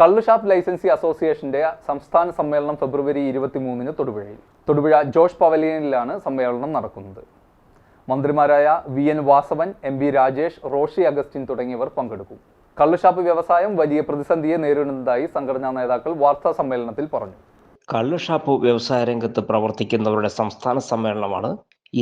കള്ളുഷാപ്പ് licensee അസോസിയേഷന്റെ സംസ്ഥാന സമ്മേളനം ഫെബ്രുവരി ഇരുപത്തിമൂന്നിന് തൊടുപുഴയിൽ. തൊടുപുഴ ജോഷ് പവലിയനിലാണ് സമ്മേളനം നടക്കുന്നത്. മന്ത്രിമാരായ V N Vasavan M B Rajesh Roshi Augustine തുടങ്ങിയവർ പങ്കെടുക്കും. കള്ളുഷാപ്പ് വ്യവസായം വലിയ പ്രതിസന്ധിയെ നേരിടുന്നതായി സംഘടനാ നേതാക്കൾ വാർത്താ സമ്മേളനത്തിൽ പറഞ്ഞു. കള്ളുഷാപ്പ് വ്യവസായ രംഗത്ത് പ്രവർത്തിക്കുന്നവരുടെ സംസ്ഥാന സമ്മേളനമാണ്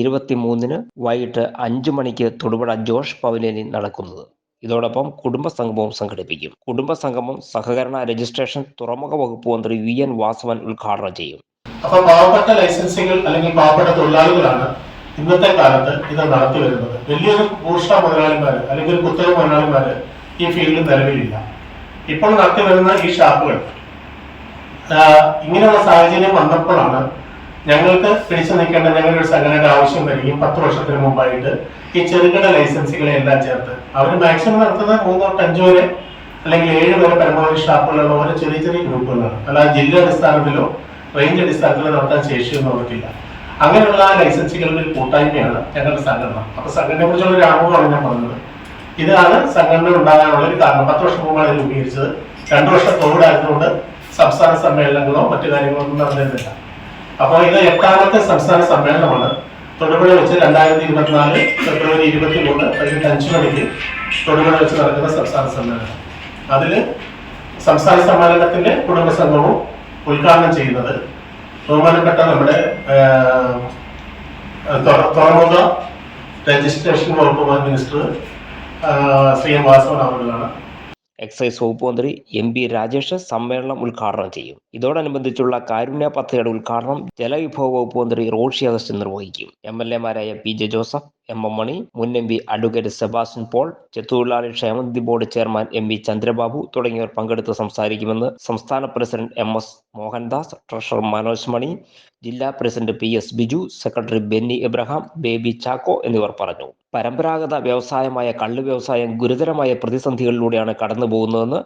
ഇരുപത്തിമൂന്നിന് വൈകിട്ട് അഞ്ചു മണിക്ക് തൊടുപുഴ ജോഷ് പവലിയനിൽ നടക്കുന്നത്. ഇതോടൊപ്പം കുടുംബ സംഗമവും സംഘടിപ്പിക്കും. കുടുംബ സംഗമം സഹകരണ രജിസ്ട്രേഷൻ തുറമുഖ വകുപ്പ് മന്ത്രി വി എൻ വാസവൻ ഉദ്ഘാടനം ചെയ്യും. അപ്പൊ പാവപ്പെട്ട ലൈസൻസികൾ അല്ലെങ്കിൽ പാവപ്പെട്ട തൊഴിലാളികളാണ് ഇന്നത്തെ കാലത്ത് ഇത് നടത്തി വരുന്നത്. വലിയൊരു ഭൂഷണ മുതലാളിമാര് അല്ലെങ്കിൽ കുത്തക മുതലാളിമാര് ഈ ഫീൽഡിൽ നിലവിലില്ല. ഇപ്പോൾ നടത്തി വരുന്ന ഈ ഷാപ്പുകൾ ഇങ്ങനെയുള്ള സാഹചര്യം വന്നപ്പോഴാണ് ഞങ്ങൾക്ക് പിടിച്ചു നിൽക്കേണ്ട ഞങ്ങളുടെ ഒരു സംഘടനയുടെ ആവശ്യം വരികയും പത്ത് വർഷത്തിന് മുമ്പായിട്ട് ഈ ചെറുകിട ലൈസൻസുകളെ എല്ലാം ചേർത്ത് അവർ മാക്സിമം നടത്തുന്നത് മൂന്ന് തൊട്ട് അഞ്ച് വരെ അല്ലെങ്കിൽ ഏഴ് വരെ പരമാവധി ഷാപ്പുകളുള്ള ഓരോ ചെറിയ ചെറിയ ഗ്രൂപ്പുകളാണ്. അല്ലാതെ ജില്ലാ അടിസ്ഥാനത്തിലോ റേഞ്ച് അടിസ്ഥാനത്തിലോ നടത്താൻ ശേഷിയൊന്നും അവർക്കില്ല. അങ്ങനെയുള്ള ആ ലൈസൻസുകളുടെ ഒരു കൂട്ടായ്മയാണ് ഞങ്ങളുടെ സംഘടന. അപ്പൊ സംഘടനയെ കുറിച്ചുള്ള ഒരു ആമുഖമാണ് ഞാൻ പറഞ്ഞത്. ഇതാണ് സംഘടന ഉണ്ടാകാനുള്ള ഒരു കാരണം. പത്ത് വർഷം മുമ്പാണ് രൂപീകരിച്ചത്. രണ്ടു വർഷം കോവിഡ് ആയതുകൊണ്ട് സംസ്ഥാന സമ്മേളനങ്ങളോ മറ്റു കാര്യങ്ങളോ ഒന്നും നടന്നിരുന്നില്ല. അപ്പോൾ ഇത് എട്ടാമത്തെ സംസ്ഥാന സമ്മേളനമാണ്. തൊടുപുഴ വെച്ച് രണ്ടായിരത്തി ഇരുപത്തിനാല് ഫെബ്രുവരി ഇരുപത്തി മൂന്ന് വൈകിട്ട് അഞ്ച് മണിക്ക് തൊടുപുഴ വെച്ച് നടക്കുന്ന സംസ്ഥാന സമ്മേളനം. അതിൽ സംസ്ഥാന സമ്മേളനത്തിന്റെ കുടുംബ ഉദ്ഘാടനം ചെയ്യുന്നത് ബഹുമാനപ്പെട്ട നമ്മുടെ തുറമുഖ രജിസ്ട്രേഷൻ വകുപ്പ് മിനിസ്റ്റർ ശ്രീ എം വാസവൻ അവരുടെ എക്സൈസ് വകുപ്പ് മന്ത്രി എം ബി രാജേഷ് സമ്മേളനം ഉദ്ഘാടനം ചെയ്യും. ഇതോടനുബന്ധിച്ചുള്ള കാരുണ്യ പദ്ധതിയുടെ ഉദ്ഘാടനം ജലവിഭവ വകുപ്പ് മന്ത്രി റോഷി അഗസ്റ്റിൻ നിർവഹിക്കും. M L എമാരായ P J Joseph M M Mani മുൻ M P advocate Sebastian Paul ചെത്തുതൊഴിലാളി ക്ഷേമനിധി board chairman M V Chandrababu തുടങ്ങിയവർ പങ്കെടുത്ത് സംസാരിക്കുമെന്ന് സംസ്ഥാന president M S Mohandas treasurer Manoj Mani ജില്ലാ president P S Biju secretary Benny Abraham Baby Chacko എന്നിവർ പറഞ്ഞു. പരമ്പരാഗത വ്യവസായമായ കള്ളു വ്യവസായം ഗുരുതരമായ പ്രതിസന്ധികളിലൂടെയാണ് കടന്നു പോകുന്നതെന്ന്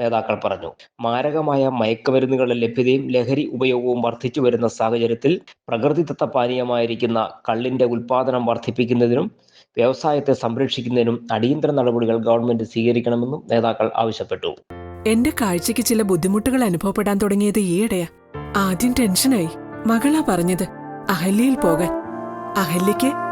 നേതാക്കൾ പറഞ്ഞു. മാരകമായ മയക്കുമരുന്നുകളുടെ ലഭ്യതയും ലഹരി ഉപയോഗവും വർദ്ധിച്ചു വരുന്ന സാഹചര്യത്തിൽ പ്രകൃതിദത്ത പാനീയമായിരിക്കുന്ന കള്ളിന്റെ ഉൽപാദനം വർദ്ധിപ്പിക്കുന്നതിനും വ്യവസായത്തെ സംരക്ഷിക്കുന്നതിനും അടിയന്തര നടപടികൾ ഗവൺമെന്റ് സ്വീകരിക്കണമെന്നും നേതാക്കൾ ആവശ്യപ്പെട്ടു. എന്റെ കാഴ്ചയ്ക്ക് ചില ബുദ്ധിമുട്ടുകൾ അനുഭവപ്പെടാൻ തുടങ്ങിയത് ഈയിടെയാ. ആദ്യം ടെൻഷനായി. മകളാ പറഞ്ഞത് അഹല്യയിൽ പോകാൻ. അഹല്യയ്ക്ക്